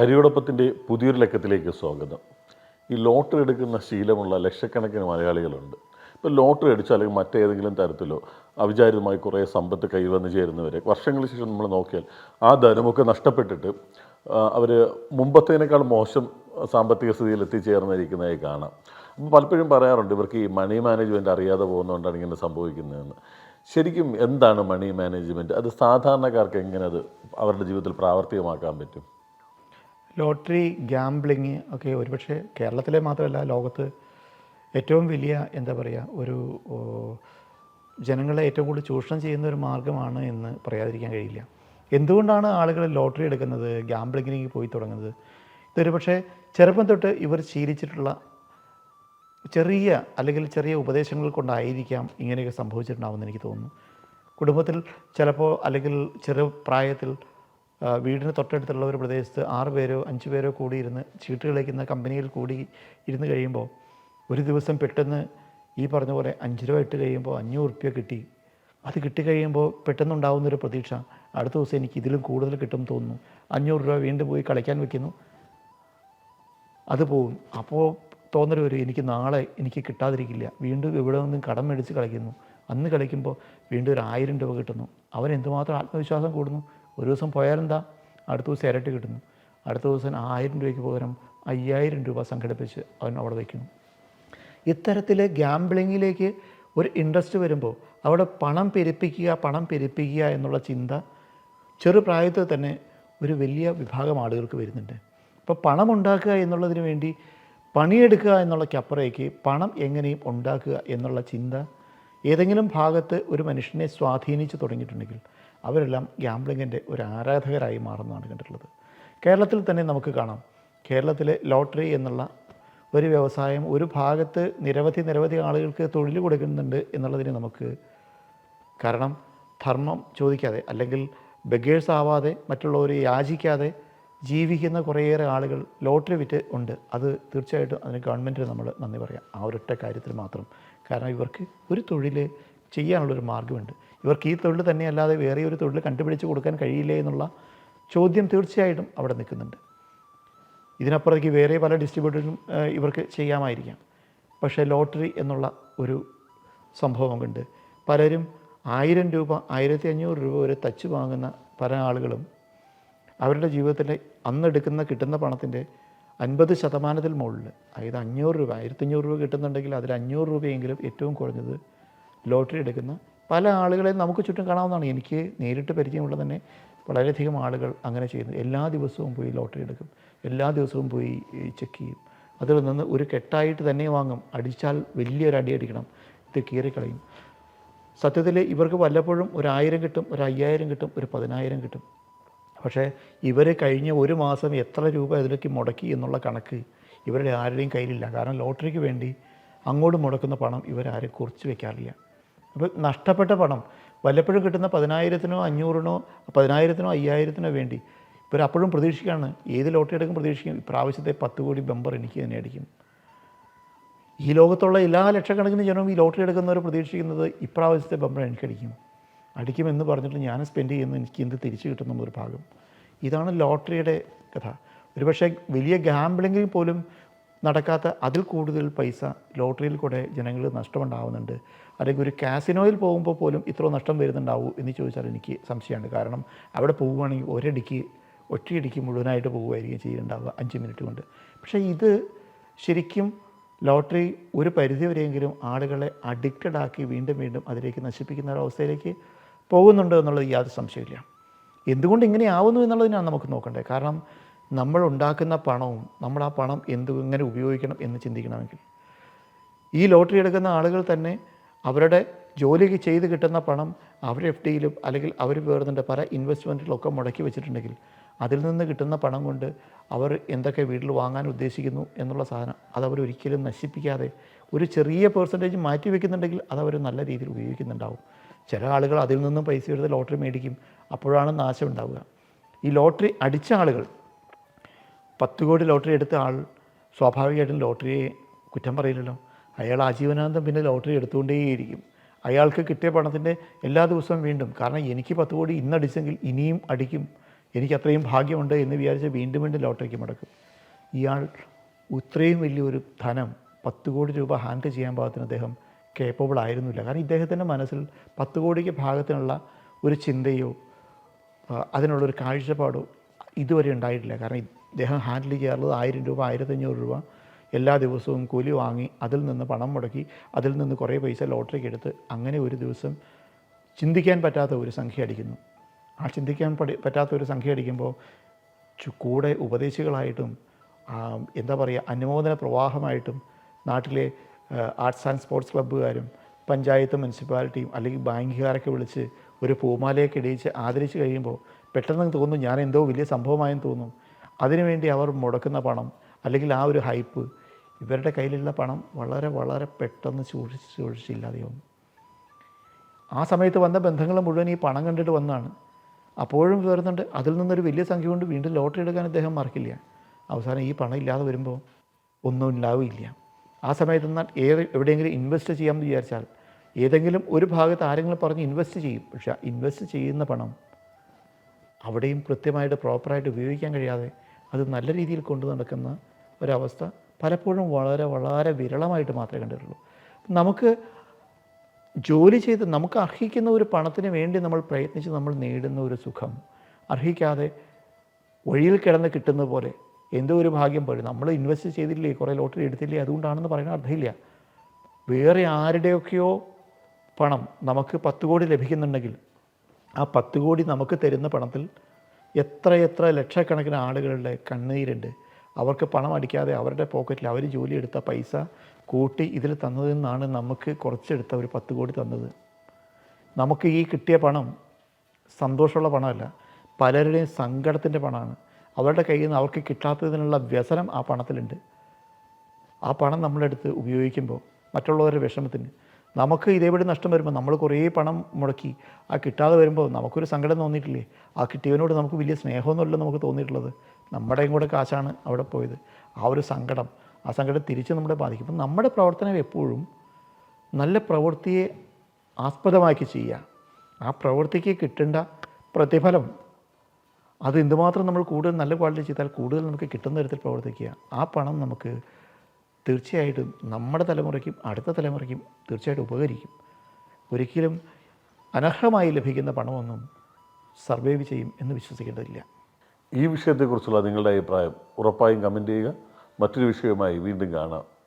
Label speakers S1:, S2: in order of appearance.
S1: ഹരിയോടൊപ്പത്തിന്റെ പുതിയൊരു ലക്കത്തിലേക്ക് സ്വാഗതം. ഈ ലോട്ടറി എടുക്കുന്ന ശീലമുള്ള ലക്ഷക്കണക്കിന് മലയാളികളുണ്ട്. ഇപ്പോൾ ലോട്ടറി അടിച്ചോ അല്ലെങ്കിൽ മറ്റേതെങ്കിലും തരത്തിലോ അവിചാരിതമായി കുറേ സമ്പത്ത് കൈവന്ന് ചേരുന്നവരെ വർഷങ്ങൾക്ക് ശേഷം നമ്മൾ നോക്കിയാൽ ആ ധനമൊക്കെ നഷ്ടപ്പെട്ടിട്ട് അവർ മുമ്പത്തേനേക്കാൾ മോശം സാമ്പത്തിക സ്ഥിതിയിൽ എത്തിച്ചേർന്നിരിക്കുന്നതായി കാണാം. അപ്പോൾ പലപ്പോഴും പറയാറുണ്ട് ഇവർക്ക് ഈ മണി മാനേജ്മെന്റ് അറിയാതെ പോകുന്നതുകൊണ്ടാണ് ഇങ്ങനെ സംഭവിക്കുന്നതെന്ന്. ശരിക്കും എന്താണ് മണി മാനേജ്മെന്റ് അത് സാധാരണക്കാർക്ക് എങ്ങനെ അത് അവരുടെ ജീവിതത്തിൽ പ്രാവർത്തികമാക്കാൻ പറ്റും?
S2: ലോട്ടറി ഗ്യാംബ്ലിങ് ഒക്കെ ഒരുപക്ഷെ കേരളത്തിലെ മാത്രമല്ല ലോകത്ത് ഏറ്റവും വലിയ എന്താ പറയുക ഒരു ജനങ്ങളെ ഏറ്റവും കൂടുതൽ ചൂഷണം ചെയ്യുന്ന ഒരു മാർഗമാണ് എന്ന് പറയാതിരിക്കാൻ കഴിയില്ല. എന്തുകൊണ്ടാണ് ആളുകൾ ലോട്ടറി എടുക്കുന്നത് ഗ്യാംബ്ലിങ്ങിലേക്ക് പോയി തുടങ്ങുന്നത്? ഇതൊരു പക്ഷേ ചെറുപ്പം തൊട്ട് ഇവർ ശീലിച്ചിട്ടുള്ള ചെറിയ അല്ലെങ്കിൽ ചെറിയ ഉപദേശങ്ങൾ കൊണ്ടായിരിക്കാം ഇങ്ങനെയൊക്കെ സംഭവിച്ചിട്ടുണ്ടാവുമെന്ന് എനിക്ക് തോന്നുന്നു. കുടുംബത്തിൽ ചിലപ്പോൾ അല്ലെങ്കിൽ ചെറു പ്രായത്തിൽ വീടിന് തൊട്ടടുത്തുള്ള ഒരു പ്രദേശത്ത് ആറ് പേരോ അഞ്ച് പേരോ കൂടി ഇരുന്ന് ചീട്ട് കളിക്കുന്ന കമ്പനിയിൽ കൂടി ഇരുന്ന് കഴിയുമ്പോൾ ഒരു ദിവസം പെട്ടെന്ന് ഈ പറഞ്ഞ പോലെ അഞ്ച് രൂപ ഇട്ട് കഴിയുമ്പോൾ അഞ്ഞൂറ് റുപ്യ കിട്ടി. അത് കിട്ടിക്കഴിയുമ്പോൾ പെട്ടെന്നുണ്ടാകുന്നൊരു പ്രതീക്ഷ. അടുത്ത ദിവസം എനിക്ക് ഇതിലും കൂടുതൽ കിട്ടും തോന്നുന്നു. അഞ്ഞൂറ് രൂപ വീണ്ടും പോയി കളിക്കാൻ വെക്കുന്നു. അത് പോകും അപ്പോൾ തോന്നൽ വരും എനിക്ക് നാളെ എനിക്ക് കിട്ടാതിരിക്കില്ല. വീണ്ടും ഇവിടെ നിന്നും കടം മേടിച്ച് കളിക്കുന്നു. അന്ന് കളിക്കുമ്പോൾ വീണ്ടും ഒരു ആയിരം രൂപ കിട്ടുന്നു. അവൻ എന്തുമാത്രം ആത്മവിശ്വാസം കൂടുന്നു? ഒരു ദിവസം പോയാലെന്താ? അടുത്ത ദിവസം ഇരട്ടി കിട്ടുന്നു. അടുത്ത ദിവസം ആയിരം രൂപയ്ക്ക് പകരം അയ്യായിരം രൂപ സംഘടിപ്പിച്ച് അവൻ അവിടെ വയ്ക്കുന്നു. ഇത്തരത്തിൽ ഗ്യാംബ്ലിങ്ങിലേക്ക് ഒരു ഇൻട്രസ്റ്റ് വരുമ്പോൾ അവിടെ പണം പെരുപ്പിക്കുക പണം പെരുപ്പിക്കുക എന്നുള്ള ചിന്ത ചെറുപ്രായത്തിൽ തന്നെ ഒരു വലിയ വിഭാഗം ആളുകൾക്ക് വരുന്നുണ്ട്. അപ്പോൾ പണം ഉണ്ടാക്കുക എന്നുള്ളതിന് വേണ്ടി പണിയെടുക്കുക എന്നുള്ളക്കപ്പുറേക്ക് പണം എങ്ങനെയും ഉണ്ടാക്കുക എന്നുള്ള ചിന്ത ഏതെങ്കിലും ഭാഗത്ത് ഒരു മനുഷ്യനെ സ്വാധീനിച്ചു തുടങ്ങിയിട്ടുണ്ടെങ്കിൽ അവരെല്ലാം ഗ്യാംബ്ലിങ്ങിന്റെ ഒരു ആരാധകരായി മാറുന്നതാണ് കണ്ടിട്ടുള്ളത്. കേരളത്തിൽ തന്നെ നമുക്ക് കാണാം. കേരളത്തിലെ ലോട്ടറി എന്നുള്ള ഒരു വ്യവസായം ഒരു ഭാഗത്ത് നിരവധി നിരവധി ആളുകൾക്ക് തൊഴിൽ കൊടുക്കുന്നുണ്ട് എന്നുള്ളതിന് നമുക്ക് കാരണം ധർമ്മം ചോദിക്കാതെ അല്ലെങ്കിൽ ബഗേഴ്സ് ആവാതെ മറ്റുള്ളവരെ യാചിക്കാതെ ജീവിക്കുന്ന കുറേയേറെ ആളുകൾ ലോട്ടറി വിറ്റ് ഉണ്ട്. അത് തീർച്ചയായിട്ടും അതിന് ഗവൺമെന്റിന് നമ്മൾ നന്ദി പറയാം. ആ ഒരൊറ്റ കാര്യത്തിൽ മാത്രം. കാരണം ഇവർക്ക് ഒരു തൊഴിൽ ചെയ്യാനുള്ളൊരു മാർഗമുണ്ട്. ഇവർക്ക് ഈ തൊഴിൽ തന്നെ അല്ലാതെ വേറെ ഒരു തൊഴിൽ കണ്ടുപിടിച്ച് കൊടുക്കാൻ കഴിയില്ലേ എന്നുള്ള ചോദ്യം തീർച്ചയായിട്ടും അവിടെ നിൽക്കുന്നുണ്ട്. ഇതിനപ്പുറത്തേക്ക് വേറെ പല ഡിസ്ട്രിബ്യൂട്ടറും ഇവർക്ക് ചെയ്യാമായിരിക്കാം. പക്ഷേ ലോട്ടറി എന്നുള്ള ഒരു സംഭവം കൊണ്ട് പലരും ആയിരം രൂപ ആയിരത്തി അഞ്ഞൂറ് രൂപ വരെ തച്ച് വാങ്ങുന്ന പല ആളുകളും അവരുടെ ജീവിതത്തിലെ അന്നെടുക്കുന്ന കിട്ടുന്ന പണത്തിന്റെ അൻപത് ശതമാനത്തിൽ മുകളിൽ അതായത് അഞ്ഞൂറ് രൂപ ആയിരത്തഞ്ഞൂറ് രൂപ കിട്ടുന്നുണ്ടെങ്കിൽ അതിൽ അഞ്ഞൂറ് രൂപയെങ്കിലും ഏറ്റവും കുറഞ്ഞത് ലോട്ടറി എടുക്കുന്ന പല ആളുകളെ നമുക്ക് ചുറ്റും കാണാവുന്നതാണ്. എനിക്ക് നേരിട്ട് പരിചയമുള്ള തന്നെ വളരെയധികം ആളുകൾ അങ്ങനെ ചെയ്യുന്നു. എല്ലാ ദിവസവും പോയി ലോട്ടറി എടുക്കും. എല്ലാ ദിവസവും പോയി ചെക്ക് ചെയ്യും. അതിൽ നിന്ന് ഒരു കെട്ടായിട്ട് തന്നെ വാങ്ങും. അടിച്ചാൽ വലിയൊരു അടി അടിക്കണം. ഇത് കീറിക്കളയും. സത്യത്തിൽ ഇവർക്ക് വല്ലപ്പോഴും ഒരു ആയിരം കിട്ടും ഒരു അയ്യായിരം കിട്ടും ഒരു പതിനായിരം കിട്ടും. പക്ഷേ ഇവർ കഴിഞ്ഞ ഒരു മാസം എത്ര രൂപ ഇതിലേക്ക് മുടക്കി എന്നുള്ള കണക്ക് ഇവരുടെ ആരുടെയും കയ്യിലില്ല. കാരണം ലോട്ടറിക്ക് വേണ്ടി അങ്ങോട്ട് മുടക്കുന്ന പണം ഇവരാരും കുറിച്ച് വെക്കാറില്ല. അപ്പോൾ നഷ്ടപ്പെട്ട പണം വല്ലപ്പോഴും കിട്ടുന്ന പതിനായിരത്തിനോ അഞ്ഞൂറിനോ പതിനായിരത്തിനോ അയ്യായിരത്തിനോ വേണ്ടി. ഇവർ അപ്പോഴും പ്രതീക്ഷിക്കുകയാണ്. ഏത് ലോട്ടറി എടുക്കും പ്രതീക്ഷിക്കും. ഇപ്രാവശ്യത്തെ പത്ത് കോടി ബമ്പർ എനിക്ക് തന്നെ അടിക്കും. ഈ ലോകത്തുള്ള എല്ലാ ലക്ഷക്കണക്കിന് ജനവും ഈ ലോട്ടറി എടുക്കുന്നവർ പ്രതീക്ഷിക്കുന്നത് ഇപ്രാവശ്യത്തെ ബമ്പർ എനിക്കടിക്കും അടിക്കുമെന്ന് പറഞ്ഞിട്ട് ഞാൻ സ്പെൻഡ് ചെയ്യുന്ന. എനിക്ക് എന്ത് തിരിച്ചു കിട്ടുന്ന ഒരു ഭാഗം. ഇതാണ് ലോട്ടറിയുടെ കഥ. ഒരുപക്ഷെ വലിയ ഗാംബ്ലിങ്ങിൽ പോലും നടക്കാത്ത അതിൽ കൂടുതൽ പൈസ ലോട്ടറിയിൽ കൂടെ ജനങ്ങൾ നഷ്ടമുണ്ടാവുന്നുണ്ട്. അല്ലെങ്കിൽ ഒരു കാസിനോയിൽ പോകുമ്പോൾ പോലും ഇത്ര നഷ്ടം വരുന്നുണ്ടാവൂ എന്ന് ചോദിച്ചാൽ എനിക്ക് സംശയമാണ്. കാരണം അവിടെ പോവുകയാണെങ്കിൽ ഒരടിക്ക് ഒറ്റയടിക്ക് മുഴുവനായിട്ട് പോവുമായിരിക്കും ചെയ്യുന്നുണ്ടാവുക അഞ്ച് മിനിറ്റ് കൊണ്ട്. പക്ഷേ ഇത് ശരിക്കും ലോട്ടറി ഒരു പരിധിവരെയെങ്കിലും ആളുകളെ അഡിക്റ്റഡ് ആക്കി വീണ്ടും വീണ്ടും അതിലേക്ക് നശിപ്പിക്കുന്ന ഒരവസ്ഥയിലേക്ക് പോകുന്നുണ്ട് എന്നുള്ളത് യാതൊരു സംശയമില്ല എന്തുകൊണ്ട് ഇങ്ങനെ ആവുന്നു എന്നുള്ളതിനാണ് നമുക്ക് നോക്കേണ്ടത്. കാരണം നമ്മൾ ഉണ്ടാക്കുന്ന പണവും നമ്മൾ ആ പണം എന്ത് എങ്ങനെ ഉപയോഗിക്കണം എന്ന് ചിന്തിക്കണമെങ്കിൽ. ഈ ലോട്ടറി എടുക്കുന്ന ആളുകൾ തന്നെ അവരുടെ ജോലിക്ക് ചെയ്ത് കിട്ടുന്ന പണം അവർ എഫ് ഡിയിലും അല്ലെങ്കിൽ അവർ വേറുന്നുണ്ട് പല ഇൻവെസ്റ്റ്മെന്റിലൊക്കെ മുടക്കി വെച്ചിട്ടുണ്ടെങ്കിൽ അതിൽ നിന്ന് കിട്ടുന്ന പണം കൊണ്ട് അവർ എന്തൊക്കെ വീട്ടിൽ വാങ്ങാൻ ഉദ്ദേശിക്കുന്നു എന്നുള്ള സാധനം അത് അവർ ഒരിക്കലും നശിപ്പിക്കാതെ ഒരു ചെറിയ പേഴ്സന്റേജ് മാറ്റി വെക്കുന്നുണ്ടെങ്കിൽ അവർ നല്ല രീതിയിൽ ഉപയോഗിക്കുന്നുണ്ടാവും. ചില ആളുകൾ അതിൽ നിന്നും പൈസ എടുത്ത് ലോട്ടറി മേടിക്കും. അപ്പോഴാണ് നാശം ഉണ്ടാവുക. ഈ ലോട്ടറി അടിച്ച ആളുകൾ പത്ത് കോടി ലോട്ടറി എടുത്ത ആൾ സ്വാഭാവികമായിട്ടും ലോട്ടറിയെ കുറ്റം പറയില്ലല്ലോ. അയാൾ ആജീവനാന്തം പിന്നെ ലോട്ടറി എടുത്തുകൊണ്ടേയിരിക്കും. അയാൾക്ക് കിട്ടിയ പണത്തിന്റെ എല്ലാ ദിവസവും വീണ്ടും. കാരണം എനിക്ക് പത്ത് കോടി ഇന്നടിച്ചെങ്കിൽ ഇനിയും അടിക്കും. എനിക്ക് അത്രയും ഭാഗ്യമുണ്ട് എന്ന് വിചാരിച്ച് വീണ്ടും വീണ്ടും ലോട്ടറിക്ക് മടക്കും. ഇയാൾ ഇത്രയും വലിയൊരു ധനം പത്ത് കോടി രൂപ ഹാൻഡിൽ ചെയ്യാൻ പാകത്തിന് അദ്ദേഹം കേപ്പബിൾ ആയിരുന്നില്ല. കാരണം ഇദ്ദേഹത്തിന്റെ മനസ്സിൽ പത്ത് കോടിക്ക് ഭാഗത്തിനുള്ള ഒരു ചിന്തയോ അതിനുള്ളൊരു കാഴ്ചപ്പാടോ ഇതുവരെ ഉണ്ടായിട്ടില്ല. കാരണം ഇദ്ദേഹം ഹാൻഡിൽ ചെയ്യാറുള്ളത് ആയിരം രൂപ ആയിരത്തഞ്ഞൂറ് രൂപ എല്ലാ ദിവസവും കൂലി വാങ്ങി അതിൽ നിന്ന് പണം മുടക്കി അതിൽ നിന്ന് കുറേ പൈസ ലോട്ടറിക്ക് എടുത്ത് അങ്ങനെ ഒരു ദിവസം ചിന്തിക്കാൻ പറ്റാത്ത ഒരു സംഖ്യ അടിക്കുന്നു. ആ ചിന്തിക്കാൻ പടി പറ്റാത്ത ഒരു സംഖ്യ അടിക്കുമ്പോൾ കൂടെ ഉപദേശികളായിട്ടും എന്താ പറയുക അനുമോദന പ്രവാഹമായിട്ടും നാട്ടിലെ ആർട്സ് ആൻഡ് സ്പോർട്സ് ക്ലബ്ബുകാരും പഞ്ചായത്ത് മുനിസിപ്പാലിറ്റിയും അല്ലെങ്കിൽ ബാങ്കുകാരൊക്കെ വിളിച്ച് ഒരു പൂമാലയൊക്കെ ഇടിയിച്ച് ആദരിച്ച് കഴിയുമ്പോൾ പെട്ടെന്ന് തോന്നും ഞാൻ എന്തോ വലിയ സംഭവമായെന്ന് തോന്നും. അതിനുവേണ്ടി അവർ മുടക്കുന്ന പണം അല്ലെങ്കിൽ ആ ഒരു ഹൈപ്പ് ഇവരുടെ കയ്യിലുള്ള പണം വളരെ വളരെ പെട്ടെന്ന് സൂക്ഷിച്ച് സൂക്ഷിച്ചില്ലാതെയാവും ആ സമയത്ത് വന്ന ബന്ധങ്ങൾ മുഴുവൻ ഈ പണം കണ്ടിട്ട് വന്നതാണ് അപ്പോഴും വരുന്നുണ്ട് അതിൽ നിന്നൊരു വലിയ സംഖ്യ കൊണ്ട് വീണ്ടും ലോട്ടറി എടുക്കാൻ അദ്ദേഹം മറക്കില്ല. അവസാനം ഈ പണം ഇല്ലാതെ വരുമ്പോൾ ഒന്നും ഉണ്ടാവില്ല. ആ സമയത്ത് എന്നാൽ ഏത് എവിടെയെങ്കിലും ഇൻവെസ്റ്റ് ചെയ്യാമെന്ന് വിചാരിച്ചാൽ ഏതെങ്കിലും ഒരു ഭാഗത്ത് ആരെങ്കിലും പറഞ്ഞ് ഇൻവെസ്റ്റ് ചെയ്യും. പക്ഷേ ഇൻവെസ്റ്റ് ചെയ്യുന്ന പണം അവിടെയും കൃത്യമായിട്ട് പ്രോപ്പറായിട്ട് ഉപയോഗിക്കാൻ കഴിയാതെ അത് നല്ല രീതിയിൽ കൊണ്ടു നടക്കുന്ന ഒരവസ്ഥ പലപ്പോഴും വളരെ വളരെ വിരളമായിട്ട് മാത്രമേ കണ്ടിട്ടുള്ളൂ. നമുക്ക് ജോലി ചെയ്ത് നമുക്ക് അർഹിക്കുന്ന ഒരു പണത്തിന് വേണ്ടി നമ്മൾ പ്രയത്നിച്ച് നമ്മൾ നേടുന്ന ഒരു സുഖം അർഹിക്കാതെ വഴിയിൽ കിടന്ന് കിട്ടുന്ന പോലെ എന്തോ ഒരു ഭാഗ്യം പോലെ. നമ്മൾ ഇൻവെസ്റ്റ് ചെയ്തില്ലേ? കുറേ ലോട്ടറി എടുത്തില്ലേ? അതുകൊണ്ടാണെന്ന് പറയുന്ന അർത്ഥമില്ല. വേറെ ആരുടെയൊക്കെയോ പണം നമുക്ക് പത്ത് കോടി ലഭിക്കുന്നുണ്ടെങ്കിൽ ആ പത്ത് കോടി നമുക്ക് തരുന്ന പണത്തിൽ എത്ര എത്ര ലക്ഷക്കണക്കിന് ആളുകളുടെ കണ്ണീരുണ്ട്. അവർക്ക് പണം അടിക്കാതെ അവരുടെ പോക്കറ്റിൽ അവർ ജോലിയെടുത്ത പൈസ കൂട്ടി ഇതിൽ തന്നതിൽ നിന്നാണ് നമുക്ക് കുറച്ചെടുത്ത ഒരു പത്ത് കോടി തന്നത്. നമുക്ക് ഈ കിട്ടിയ പണം സന്തോഷമുള്ള പണമല്ല പലരുടെയും സങ്കടത്തിന്റെ പണമാണ്. അവരുടെ കയ്യിൽ നിന്ന് അവർക്ക് കിട്ടാത്തതിനുള്ള വ്യസനം ആ പണത്തിലുണ്ട്. ആ പണം നമ്മളെടുത്ത് ഉപയോഗിക്കുമ്പോൾ മറ്റുള്ളവരുടെ വിഷമത്തിന് നമുക്ക് ഇതേപടി നഷ്ടം വരുമ്പോൾ നമ്മൾ കുറേ പണം മുടക്കി. ആ കിട്ടാതെ വരുമ്പോൾ നമുക്കൊരു സങ്കടം തോന്നിയിട്ടില്ലേ? ആ കിട്ടിയവനോട് നമുക്ക് വലിയ സ്നേഹമൊന്നുമല്ല നമുക്ക് തോന്നിയിട്ടുള്ളത്. നമ്മുടെയും കൂടെ കാശാണ് അവിടെ പോയത്. ആ ഒരു സങ്കടം ആ സങ്കടം തിരിച്ച് നമ്മളെ ബാധിക്കും. അപ്പം നമ്മുടെ പ്രവർത്തനം എപ്പോഴും നല്ല പ്രവൃത്തിയെ ആസ്പദമാക്കി ചെയ്യുക. ആ പ്രവൃത്തിക്ക് കിട്ടേണ്ട പ്രതിഫലം അത് എന്തുമാത്രം നമ്മൾ കൂടുതൽ നല്ല ക്വാളിറ്റി ചെയ്താൽ കൂടുതൽ നമുക്ക് കിട്ടുന്ന തരത്തിൽ പ്രവർത്തിക്കുക. ആ പണം നമുക്ക് തീർച്ചയായിട്ടും നമ്മുടെ തലമുറയ്ക്കും അടുത്ത തലമുറയ്ക്കും തീർച്ചയായിട്ടും ഉപകരിക്കും. ഒരിക്കലും അനർഹമായി ലഭിക്കുന്ന പണമൊന്നും സർവൈവ് ചെയ്യും എന്ന് വിശ്വസിക്കേണ്ടതില്ല.
S1: ഈ വിഷയത്തെക്കുറിച്ചുള്ള നിങ്ങളുടെ അഭിപ്രായം ഉറപ്പായും കമന്റ് ചെയ്യുക. മറ്റൊരു വിഷയവുമായി വീണ്ടും കാണാം.